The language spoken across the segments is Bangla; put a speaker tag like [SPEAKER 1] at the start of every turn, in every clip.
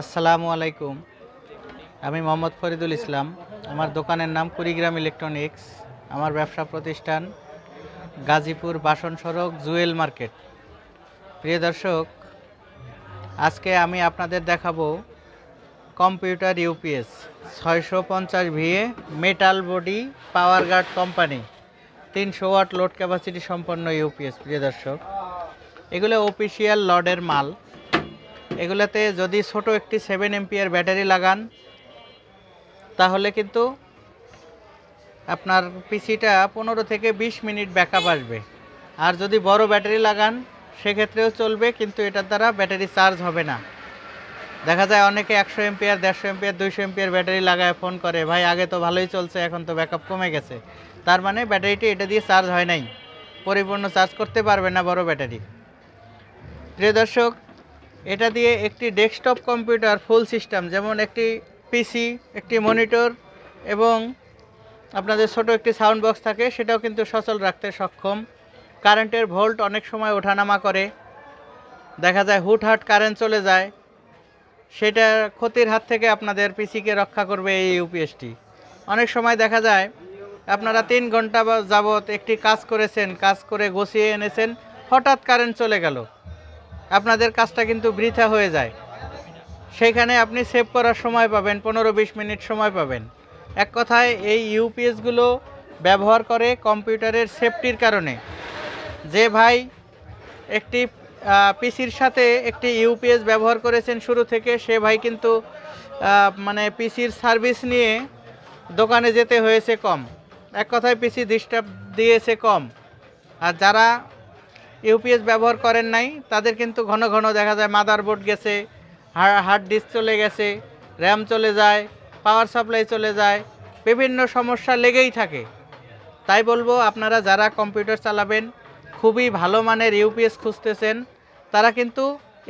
[SPEAKER 1] আসসালামু আলাইকুম। আমি মোহাম্মদ ফরিদুল ইসলাম। আমার দোকানের নাম কুড়িগ্রাম ইলেকট্রনিক্স। আমার ব্যবসা প্রতিষ্ঠান গাজীপুর বাসন সড়ক, জুয়েল মার্কেট। প্রিয় দর্শক, আজকে আমি আপনাদের দেখাবো কম্পিউটার ইউপিএস ছয়শো পঞ্চাশ VA metal body power guard company. তিনশো ওয়াট লোড ক্যাপাসিটি সম্পন্ন ইউপিএস, প্রিয় দর্শক। এগুলো অফিসিয়াল লডের মাল। এগুলোতে যদি ছোট একটি সেভেন এমপিয়ার ব্যাটারি লাগান, তাহলে কিন্তু আপনার পিসিটা পনেরো থেকে বিশ মিনিট ব্যাকআপ আসবে। আর যদি বড় ব্যাটারি লাগান, সেক্ষেত্রেও চলবে, কিন্তু এটার দ্বারা ব্যাটারি চার্জ হবে না। দেখা যায় অনেকে একশো এমপিয়ার দেড়শো এমপিয়ার দুইশো এমপিয়ার ব্যাটারি লাগায় ফোন করে, ভাই, আগে তো ভালোই চলছে, এখন তো ব্যাকআপ কমে গেছে। তার মানে ব্যাটারিটি এটা দিয়ে চার্জ হয় নাই। পরিপূর্ণ চার্জ করতে পারবে না বড় ব্যাটারি প্রিয় দর্শক এটা দিয়ে একটি ডেস্কটপ কম্পিউটার ফুল সিস্টেম, যেমন একটি পিসি, একটি মনিটর এবং আপনাদের ছোট একটি সাউন্ড বক্স থাকে, সেটাও কিন্তু সচল রাখতে সক্ষম। কারেন্টের ভোল্ট অনেক সময় ওঠানামা করে। দেখা যায় হুটহাট কারেন্ট চলে যায়। সেটা ক্ষতির হাত থেকে আপনাদের পিসিকে রক্ষা করবে এই ইউপিএসটি। অনেক সময় দেখা যায়, আপনারা তিন ঘণ্টা বা যাবৎ একটি কাজ করেছেন, কাজ করে গুছিয়ে এনেছেন, হঠাৎ কারেন্ট চলে গেল। আপনাদের কাজটা কিন্তু বৃথা হয়ে যায়। সেইখানে আপনি সেভ করার সময় পাবেন, পনেরো বিশ মিনিট সময় পাবেন। এক কথায়, এই ইউপিএসগুলো ব্যবহার করে কম্পিউটারের সেফটির কারণে। যে ভাই একটি পিসির সাথে একটি ইউপিএস ব্যবহার করেছেন শুরু থেকে, সে ভাই কিন্তু মানে পিসির সার্ভিস নিয়ে দোকানে যেতে হয়েছে কম। এক কথায় পিসি ডিস্টার্ব দিয়েছে কম। আর যারা ইউপিএস ব্যবহার করেন নাই। তাদের কিন্তু ঘন ঘন দেখা যায় মাদারবোর্ড গেছে হার্ড ডিস্ক চলে গেছে, র্যাম চলে যায়, পাওয়ার সাপ্লাই চলে যায়, বিভিন্ন সমস্যা লেগেই থাকে। তাই বলব আপনারা যারা কম্পিউটার চালাবেন, খুবই ভালো মানের ইউপিএস খুঁজতেছেন, তারা কিন্তু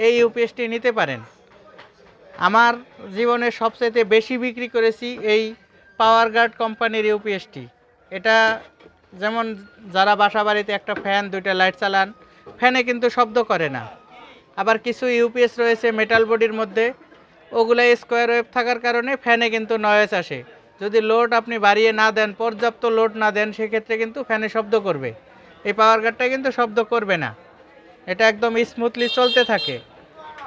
[SPEAKER 1] এই ইউপিএসটি নিতে পারেন। আমার জীবনে সবচেয়ে বেশি বিক্রি করেছি এই পাওয়ার গার্ড কোম্পানির ইউপিএসটি। এটা যেমন যারা বাসা বাড়িতে একটা ফ্যান, দুইটা লাইট চালান, ফ্যানে কিন্তু শব্দ করে না। আবার কিছু ইউপিএস রয়েছে মেটাল বডির মধ্যে, ওগুলো স্কোয়ার ওয়েভ থাকার কারণে ফ্যানে কিন্তু নয়েজ আসে। যদি লোড আপনি বাড়িয়ে না দেন, পর্যাপ্ত লোড না দেন, সেক্ষেত্রে কিন্তু ফ্যানে শব্দ করবে। এই পাওয়ার গার্ডটা কিন্তু শব্দ করবে না। এটা একদম স্মুথলি চলতে থাকে।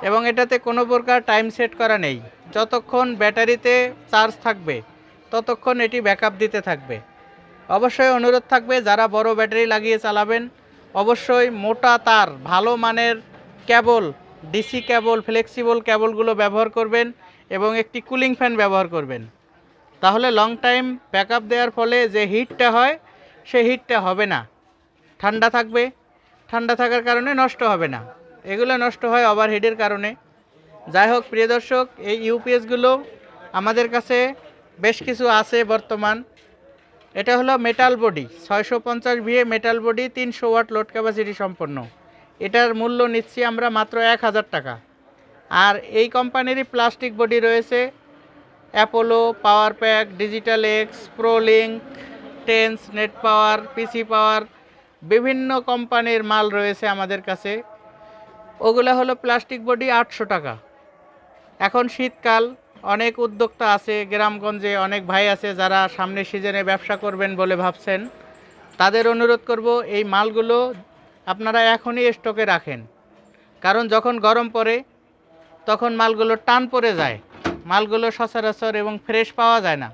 [SPEAKER 1] এবং এটাতে কোনো প্রকার টাইম সেট করা নেই। যতক্ষণ ব্যাটারিতে চার্জ থাকবে, ততক্ষণ এটি ব্যাকআপ দিতে থাকবে। অবশ্যই অনুরোধ থাকবে, যারা বড় ব্যাটারি লাগিয়ে চালাবেন, অবশ্যই মোটা তার, ভালো মানের কেবল ডিসি কেবল ফ্লেক্সিবল কেবলগুলো ব্যবহার করবেন এবং একটি কুলিং ফ্যান ব্যবহার করবেন। তাহলে লং টাইম ব্যাকআপ দেওয়ার ফলে যে হিটটা হয় সেই হিটটা হবে না। ঠান্ডা থাকবে, ঠান্ডা থাকার কারণে নষ্ট হবে না। এগুলো নষ্ট হয় ওভারহিটের কারণে। যাই হোক, প্রিয় দর্শক, এই ইউপিএসগুলো আমাদের কাছে বেশ কিছু আছে বর্তমান। এটা হলো মেটাল বডি ছয়শো পঞ্চাশ ভিএ মেটাল বডি তিনশো ওয়াট লোড ক্যাপাসিটি সম্পন্ন। এটার মূল্য নিচ্ছি আমরা মাত্র এক হাজার টাকা। আর এই কোম্পানিরই প্লাস্টিক বডি রয়েছে Apollo power pack digital X Prolink tense net power PC power বিভিন্ন কোম্পানির মাল রয়েছে আমাদের কাছে। ওগুলো হলো প্লাস্টিক বডি আটশো টাকা। এখন শীতকাল অনেক উদ্যোক্তা আছে, গ্রামগঞ্জে অনেক ভাই আছে যারা সামনের সিজনে ব্যবসা করবেন বলে ভাবছেন। তাদের অনুরোধ করব, এই মালগুলো আপনারা এখনই স্টকে রাখেন। কারণ যখন গরম পড়ে, তখন মালগুলো টান পড়ে যায়। মালগুলো সচরাচর এবং ফ্রেশ পাওয়া যায় না।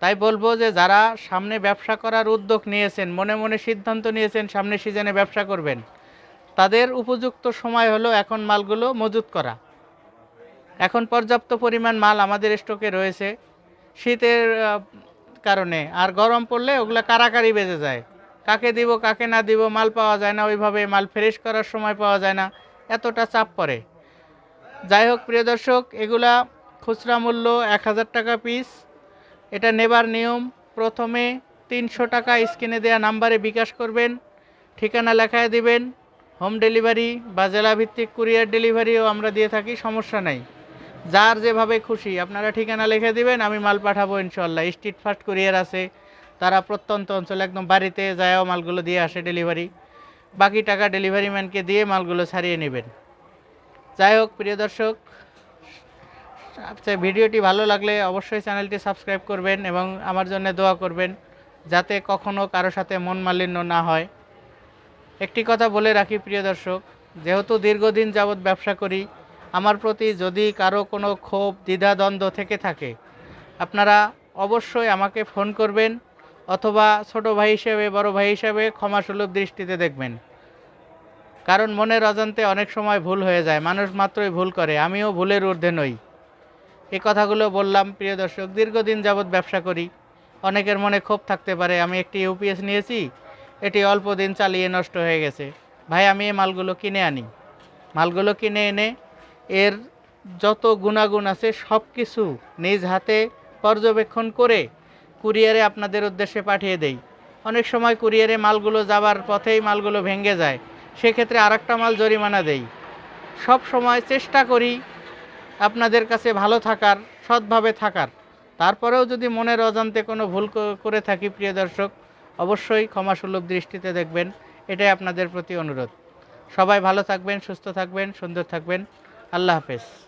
[SPEAKER 1] তাই বলব যে, যারা সামনে ব্যবসা করার উদ্যোগ নিয়েছেন, মনে মনে সিদ্ধান্ত নিয়েছেন সামনে সিজনে ব্যবসা করবেন, তাদের উপযুক্ত সময় হলো এখন মালগুলো মজুত করা। এখন পর্যাপ্ত পরিমাণ মাল আমাদের স্টকে রয়েছে। শীতের কারণে। আর গরম পড়লে ওগুলো কারাকারি বেজে যায়। কাকে দিব, কাকে না দিব, মাল পাওয়া যায় না। ওইভাবে মাল ফ্রেশ করার সময় পাওয়া যায় না। এতটা চাপ পড়ে। যাই হোক, প্রিয় দর্শক, এগুলা খুচরা মূল্য এক হাজার টাকা পিস এটা নেবার নিয়ম। প্রথমে তিনশো টাকা স্ক্রিনে দেওয়া নাম্বারে বিকাশ করবেন। ঠিকানা লেখায় দিবেন। হোম ডেলিভারি বা জেলাভিত্তিক কুরিয়ার ডেলিভারিও আমরা দিয়ে থাকি, সমস্যা নাই। যার যেভাবে খুশি। আপনারা ঠিকানা লিখে দিবেন, আমি মাল পাঠাবো ইনশাল্লাহ স্ট্রিট ফাস্ট কুরিয়ার আছে। তারা প্রত্যন্ত অঞ্চলে একদম বাড়িতে যায়ও মালগুলো দিয়ে আসে ডেলিভারি বাকি টাকা ডেলিভারি ম্যানকে দিয়ে মালগুলো ছাড়িয়ে নেবেন। যাই হোক, প্রিয় দর্শক আচ্ছা ভিডিওটি ভালো লাগলে অবশ্যই চ্যানেলটি সাবস্ক্রাইব করবেন এবং আমার জন্য দোয়া করবেন, যাতে কখনো কারও সাথে মন মালিন্য না হয়। একটি কথা বলে রাখি, প্রিয় দর্শক, যেহেতু দীর্ঘদিন যাবৎ ব্যবসা করি আমার প্রতি যদি কারও কোনো ক্ষোভ দ্বিধাদ্বন্দ্ব থেকে থাকে, আপনারা অবশ্যই আমাকে ফোন করবেন অথবা ছোট ভাই হিসেবে, বড় ভাই হিসেবে ক্ষমাসুলভ দৃষ্টিতে দেখবেন। কারণ মনের অজান্তে অনেক সময় ভুল হয়ে যায়, মানুষ মাত্রই ভুল করে, আমিও ভুলের ঊর্ধ্বে নই। এই কথাগুলো বললাম, প্রিয় দর্শক, দীর্ঘদিন যাবৎ ব্যবসা করি, অনেকের মনে ক্ষোভ থাকতে পারে, আমি একটি ইউপিএস নিয়েছি, এটি অল্প দিন চালিয়ে নষ্ট হয়ে গেছে। ভাই, আমি এই মালগুলো কিনে আনি। মালগুলো কিনে এনে এর যত গুণাগুণ আছে সব কিছু নিজ হাতে পর্যবেক্ষণ করে কুরিয়ারে আপনাদের উদ্দেশ্যে পাঠিয়ে দেই। অনেক সময় কুরিয়ারে মালগুলো যাবার পথেই মালগুলো ভেঙে যায়, সেক্ষেত্রে আরেকটা মাল জরিমানা দেই। সব সময় চেষ্টা করি আপনাদের কাছে ভালো থাকার, সৎভাবে থাকার। তারপরেও যদি মনের অজান্তে কোনো ভুল করে থাকি, প্রিয় দর্শক, অবশ্যই ক্ষমাসুলভ দৃষ্টিতে দেখবেন। এটাই আপনাদের প্রতি অনুরোধ। সবাই ভালো থাকবেন, সুস্থ থাকবেন, সুন্দর থাকবেন। আল্লাহ হাফেজ।